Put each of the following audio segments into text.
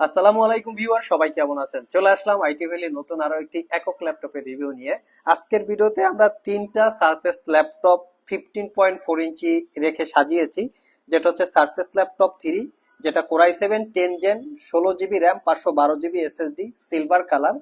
আসসালামু আলাইকুম ভিউয়ার, সবাই কেমন আছেন? চলে আসলাম আইটি ভ্যালির নতুন আরও একটি একক ল্যাপটপের রিভিউ নিয়ে। আজকের ভিডিওতে আমরা তিনটা surface laptop fifteen point four ইঞ্চি রেখে সাজিয়েছি। যেটা হচ্ছে সারফেস ল্যাপটপ থ্রি, যেটা core i seven, ten gen, ষোলো জিবি র্যাম, পাঁচশো বারো জিবি এসএসডি, সিলভার কালার।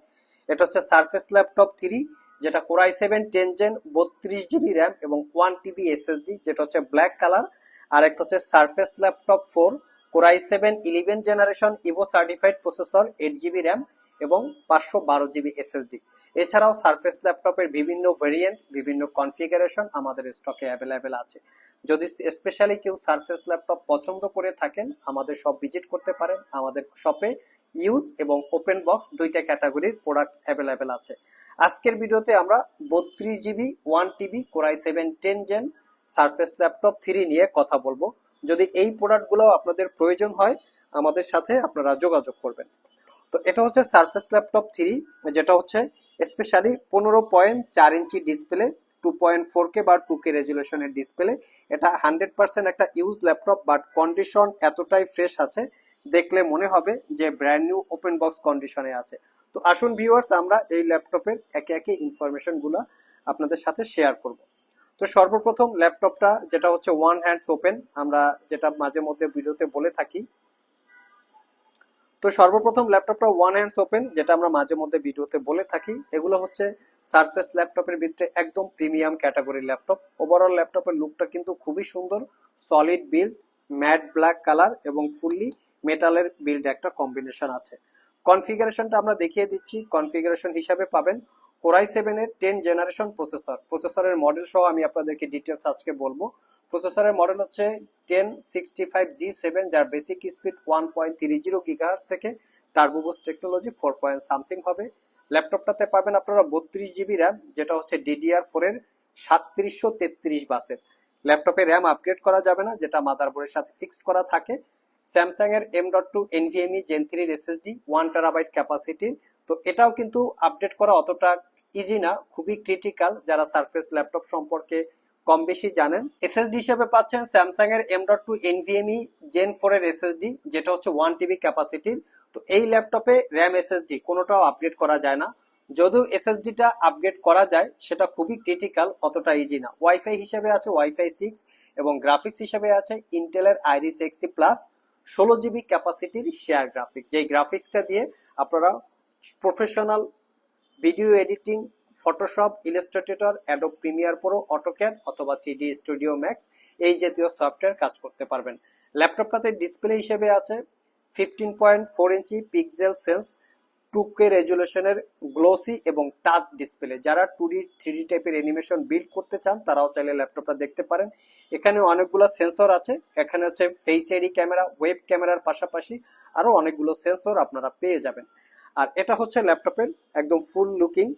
এটা হচ্ছে সারফেস ল্যাপটপ থ্রি, যেটা core i seven, ten gen, বত্রিশ জিবি র্যাম এবং ওয়ান টিবি এসএসডি, যেটা হচ্ছে ব্ল্যাক কালার। আর একটা হচ্ছে surface laptop four core i seven, eleven generation, Evo certified processor eight GB RAM এবং পাঁচশো বারো জিবি এসএসডি এছাড়াও সারফেস ল্যাপটপের বিভিন্ন ভেরিয়েন্ট বিভিন্ন কনফিগারেশন আমাদের স্টকে অ্যাভেলেবেল আছে। যদি স্পেশালি কেউ সারফেস ল্যাপটপ পছন্দ করে থাকেন, আমাদের সব ভিজিট করতে পারেন। আমাদের শপে ইউজ এবং ওপেন বক্স দুইটা ক্যাটাগরির প্রোডাক্ট অ্যাভেলেবেল আছে। আজকের ভিডিওতে আমরা বত্রিশ GB one TB core i seven ten gen surface laptop three নিয়ে কথা বলব। যদি এই প্রোডাক্টগুলো আপনাদের প্রয়োজন হয়, আমাদের সাথে আপনারা যোগাযোগ করবেন। তো এটা হচ্ছে সার্ফেস ল্যাপটপ থ্রি যেটা হচ্ছে স্পেশালি পনেরো পয়েন্ট চার ইঞ্চি display two point four K বা টু কে রেজুলেশনের ডিসপ্লে এটা হান্ড্রেড পার্সেন্ট একটা ইউজ ল্যাপটপ বাট কন্ডিশন এতটাই ফ্রেশ আছে, দেখলে মনে হবে যে ব্র্যান্ড নিউ ওপেন বক্স কন্ডিশনে আছে। তো আসুন ভিউয়ার্স আমরা এই ল্যাপটপের একে একে ইনফরমেশনগুলো আপনাদের সাথে শেয়ার করব। তো সর্বপ্রথম ল্যাপটপটা, যেটা হচ্ছে ওয়ান হ্যান্ডস ওপেন আমরা যেটা মাঝে মধ্যে ভিডিওতে বলে থাকি। তো সর্বপ্রথম ল্যাপটপটা ওয়ান হ্যান্ডস ওপেন যেটা আমরা মাঝে মধ্যে ভিডিওতে বলে থাকি। এগুলো হচ্ছে সারফেস ল্যাপটপের ভিতরে একদম প্রিমিয়াম ক্যাটাগরির ল্যাপটপ। ওভারঅল ল্যাপটপের লুকটা কিন্তু খুবই সুন্দর solid build matte black colour এবং ফুললি মেটালের বিল্ড একটা কম্বিনেশন আছে। কনফিগারেশনটা আমরা দেখিয়ে দিচ্ছি। কনফিগারেশন হিসাবে পাবেন কোরাই সেভেনের টেন জেনারেশন প্রসেসর প্রসেসরের মডেল সহ আমি আপনাদেরকে ডিটেলস আজকে বলব। প্রসেসরের মডেল হচ্ছে ten sixty five G seven যার basic speed one point three zero gigahertz থেকে turbo boost technology four point something হবে। ল্যাপটপটাতে পাবেন আপনারা বত্রিশ জিবি র্যাম যেটা হচ্ছে ডিডিআর ফোর এর সাতত্রিশশো তেত্রিশ বাসের। ল্যাপটপে র্যাম আপগ্রেড করা যাবে না, যেটা মাদারবোর্ডের সাথে ফিক্সড করা থাকে। স্যামসাং এর M dot two NVMe gen থ্রির এসএসডি ওয়ান টেরাবাইট ক্যাপাসিটি তো এটাও কিন্তু আপডেট করা অতটা ইজি না, খুবই ক্রিটিক্যাল যারা সারফেস ল্যাপটপ সম্পর্কে কম বেশি জানেন। এসএসডি হিসেবে পাচ্ছেন স্যামসাং এর M dot two NVMe gen four এর এসএসডি যেটা হচ্ছে ওয়ান টিবি ক্যাপাসিটির তো এই ল্যাপটপে র্যাম এসএসডি কোনোটাও আপগ্রেড করা যায় না। যদিও এসএসডিটা আপগ্রেড করা যায়, সেটা খুবই ক্রিটিক্যাল অতটা ইজি না। ওয়াইফাই হিসেবে আছে ওয়াইফাই সিক্স এবং গ্রাফিক্স হিসেবে আছে ইন্টেলের আইরিস এক্সি প্লাস ষোলো জিবি ক্যাপাসিটির শেয়ার গ্রাফিক্স যেই গ্রাফিক্সটা দিয়ে আপনারা professional video editing Photoshop Illustrator Adobe Premiere Pro AutoCAD অথবা থ্রি স্টুডিও ম্যাক্স এই জাতীয় সফটওয়্যার কাজ করতে পারবেন। ল্যাপটপটাতে ডিসপ্লে হিসেবে আছে ফিফটিন পয়েন্ট ফোর ইঞ্চি পিক্সেল সেন্স টু কে রেজুলেশনের গ্লোসি এবং টাচ ডিসপ্লে যারা টু ডি থ্রি টাইপের অ্যানিমেশন বিল্ড করতে চান, তারাও চাইলে ল্যাপটপটা দেখতে পারেন। এখানে অনেকগুলো সেন্সর আছে। এখানে হচ্ছে ফেস আইডি ক্যামেরা ওয়েব ক্যামেরার পাশাপাশি আরও অনেকগুলো সেন্সর আপনারা পেয়ে যাবেন। আর এটা হচ্ছে ল্যাপটপের একদম ফুল লুকিং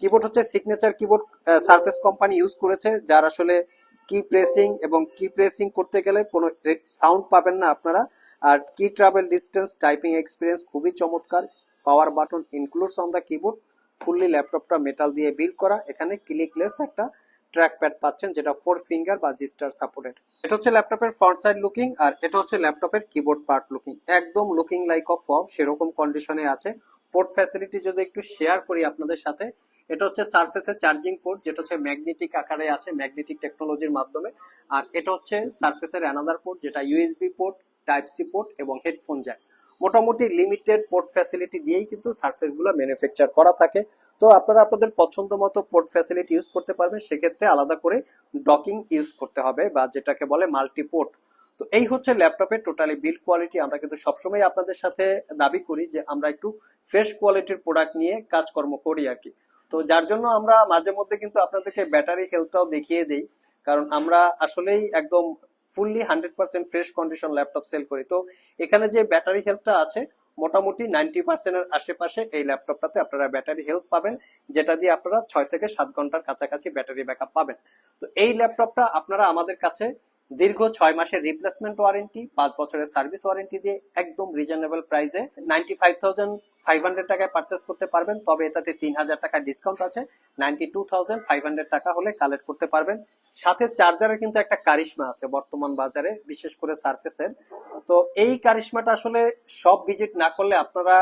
কিবোর্ড হচ্ছে signature keyboard surface company use করেছে, যার আসলে কি প্রেসিং এবং কি প্রেসিং করতে গেলে কোনো সাউন্ড পাবেন না আপনারা। আর কি ট্রাভেল ডিস্টেন্স টাইপিং এক্সপিরিয়েন্স খুবই চমৎকার। Power button includes on the keyboard fully ল্যাপটপটা মেটাল দিয়ে বিল্ড করা। এখানে ক্লিকলেস একটা ট্র্যাক প্যাড পাচ্ছেন, যেটা ফোর ফিঙ্গার বা জিস্টার সাপোর্টেড এটা হচ্ছে ল্যাপটপের ফ্রন্ট সাইড লুকিং আর এটা হচ্ছে ল্যাপটপের কিবোর্ড পার্ট লুকিং একদম লুকিং লাইক অফ ফর্ম সেরকম কন্ডিশনে আছে। পোর্ট ফ্যাসিলিটি যদি একটু শেয়ার করি আপনাদের সাথে, এটা হচ্ছে সারফেসের চার্জিং পোর্ট যেটা হচ্ছে ম্যাগনেটিক আকারে আছে ম্যাগনেটিক টেকনোলজির মাধ্যমে। আর এটা হচ্ছে সারফেসের অ্যানাদার পোর্ট যেটা USB port type C port এবং হেডফোন জ্যাক মোটামুটি লিমিটেড পোর্ট ফ্যাসিলিটি দিয়েই কিন্তু সারফেসগুলো ম্যানুফ্যাকচার করা থাকে। তো আপনারা আপনাদের পছন্দ মতো পোর্ট ফ্যাসিলিটি ইউজ করতে পারবেন, সেক্ষেত্রে আলাদা করে ডকিং ইউজ করতে হবে বা যেটাকে বলে মাল্টি পোর্ট তো এই হচ্ছে ল্যাপটপের টোটালি বিল্ড কোয়ালিটি আমরা কিন্তু সবসময় আপনাদের সাথে দাবি করি যে আমরা একটু ফ্রেশ কোয়ালিটির প্রোডাক্ট নিয়ে কাজকর্ম করি আর কি। তো যার জন্য আমরা মাঝে মধ্যে কিন্তু আপনাদেরকে ব্যাটারি হেলথটাও দেখিয়ে দিই। কারণ আমরা আসলেই একদম fully hundred percent fresh condition laptop sale করি। তো এখানে যে ব্যাটারি হেলথটা আছে, মোটামুটি নাইনটি পার্সেন্টের আশেপাশে এই ল্যাপটপটাতে আপনারা ব্যাটারি হেলথ পাবেন, যেটা দিয়ে আপনারা ছয় থেকে সাত ঘণ্টার কাছাকাছি ব্যাটারি ব্যাকআপ পাবেন। তো এই ল্যাপটপটা আপনারা আমাদের কাছে দীর্ঘ ছয় মাসের রিপ্লেসমেন্ট ওয়ারেন্টি পাঁচ বছরের সার্ভিস ওয়ারেন্টি দিয়ে একদম রিজনেবল প্রাইসে ninety five thousand five hundred টাকায় পারচেস করতে পারবেন। তবে এটাতে তিন হাজার টাকা ডিসকাউন্ট আছে। Ninety two thousand five hundred টাকা হলে কালেক্ট করতে পারবেন। সাথে চার্জারের কিন্তু একটা কারিশমা আছে বর্তমান বাজারে, বিশেষ করে সার্ফেসের তো এই কারিশমাটা আসলে সব ভিজিট না করলে আপনারা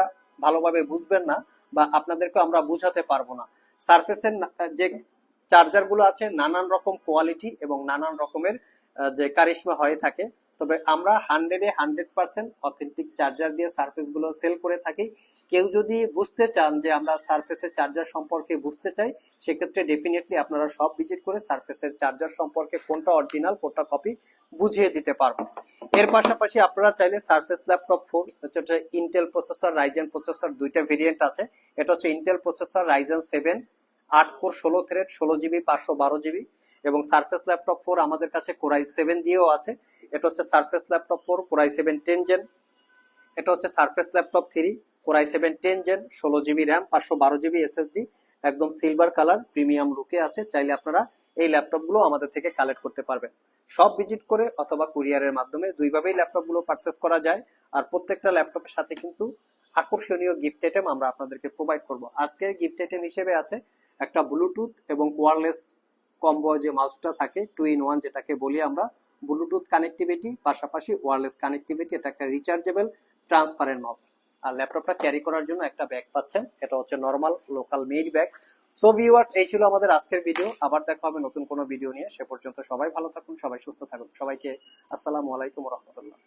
ভালোভাবে বুঝবেন না বা আপনাদেরকে আমরা বুঝাতে পারব না। সার্ফেসের যে চার্জারগুলো আছে, নানান রকম কোয়ালিটি এবং নানান রকমের যে কারিশমা হয়ে থাকে। তবে আমরা হান্ড্রেডে হান্ড্রেড পার্সেন্ট অথেন্টিক চার্জার দিয়ে সার্ফেসগুলো সেল করে থাকি। কেউ যদি বুঝতে চান যে আমরা সার্ফেসের চার্জার সম্পর্কে বুঝতে চাই, সেক্ষেত্রে ডেফিনেটলি আপনারা সব ভিজিট করে সার্ফেসের চার্জার সম্পর্কে কোনটা অরিজিনাল কোনটা কপি বুঝিয়ে দিতে পারব এর পাশাপাশি আপনারা চাইলে সার্ফেস ল্যাপটপ ফোর হচ্ছে ইন্টেল প্রসেসর রাইজেন প্রসেসর দুইটা ভেরিয়েন্ট আছে। এটা হচ্ছে ইন্টেল প্রসেসর রাইজেন সেভেন আট কোর ষোলো থ্রেড ষোলো জিবি পাঁচশো বারো জিবি এবং সার্ফেস ল্যাপটপ ফোর আমাদের কাছে কোরাই সেভেন দিয়েও আছে। এটা হচ্ছে surface laptop four core i seven ten gen এটা হচ্ছে surface laptop three core i seven ten gen ষোলো জিবি র্যাম পাঁচশো বারো জিবি এসএসডি একদম সিলভার কালার প্রিমিয়াম লুকে আছে। চাইলে আপনারা এই ল্যাপটপগুলো আমাদের থেকে কালেক্ট করতে পারবেন। সব ভিজিট করে অথবা কুরিয়ারের মাধ্যমে দুইভাবেই ল্যাপটপগুলো পারচেস করা যায়। আর প্রত্যেকটা ল্যাপটপের সাথে কিন্তু আকর্ষণীয় গিফট আইটেম আমরা আপনাদেরকে প্রোভাইড করব। আজকে গিফট আইটেম হিসেবে আছে একটা ব্লুটুথ এবং ওয়্যারলেস কম্বো যে মাউসটা থাকে টু ইন ওয়ান যেটাকে বলি আমরা ব্লুটুথ কানেক্টিভিটি পাশাপাশি ওয়ারলেস কানেক্টিভিটি এটা একটা রিচার্জেবল ট্রান্সপারেন্ট মাউস আর ল্যাপটপটা ক্যারি করার জন্য একটা ব্যাগ পাচ্ছেন, এটা হচ্ছে normal local made bag so viewers এই ছিল আমাদের আজকের ভিডিও আবার দেখা হবে নতুন কোনো ভিডিও নিয়ে, সে পর্যন্ত সবাই ভালো থাকুন, সবাই সুস্থ থাকুন, সবাইকে আসসালামু আলাইকুম রহমতুল্লাহ।